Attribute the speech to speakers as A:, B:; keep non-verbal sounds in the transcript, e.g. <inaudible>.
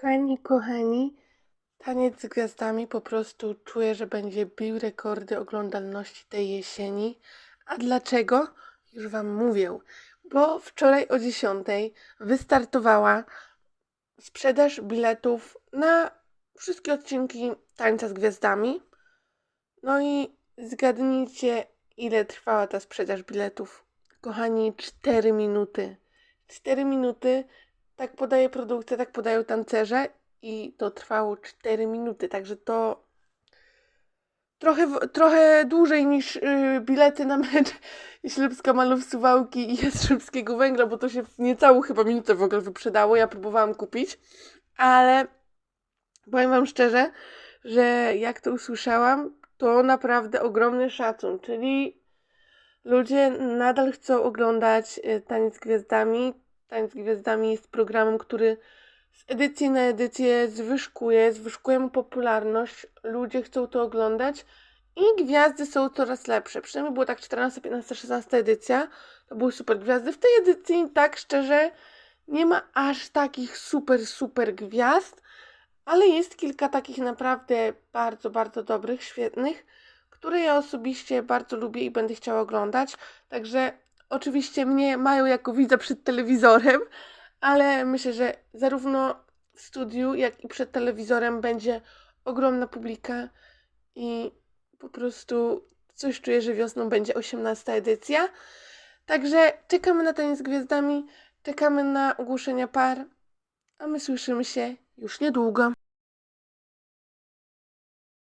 A: Kochani, kochani, taniec z gwiazdami po prostu czuję, że będzie bił rekordy oglądalności tej jesieni. A dlaczego? Już Wam mówię. Bo wczoraj o 10 wystartowała sprzedaż biletów na wszystkie odcinki Tańca z Gwiazdami. No i zgadnijcie, ile trwała ta sprzedaż biletów. Kochani, 4 minuty. 4 minuty tak podaje produkcja, tak podają tancerze i to trwało 4 minuty, także to trochę, trochę dłużej niż yy, bilety na mecz Ślepska Malów Suwałki i Jastrzębskiego <laughs> Węgla, bo to się w niecałą chyba minutę w ogóle wyprzedało, ja próbowałam kupić, ale powiem Wam szczerze, że jak to usłyszałam, to naprawdę ogromny szacun, czyli ludzie nadal chcą oglądać y, Taniec z Gwiazdami. Taniec z Gwiazdami jest programem, który z edycji na edycję zwyżkuje, zwyżkuje mu popularność. Ludzie chcą to oglądać i gwiazdy są coraz lepsze. Przynajmniej było tak 14, 15, 16 edycja. To były super gwiazdy. W tej edycji, tak szczerze, nie ma aż takich super, super gwiazd, ale jest kilka takich naprawdę bardzo, bardzo dobrych, świetnych, które ja osobiście bardzo lubię i będę chciała oglądać. Także oczywiście mnie mają jako widza przed telewizorem, ale myślę, że zarówno w studiu, jak i przed telewizorem będzie ogromna publika i po prostu coś czuję, że wiosną będzie 18 edycja. Także czekamy na taniec z gwiazdami, czekamy na ogłoszenia par, a my słyszymy się już niedługo.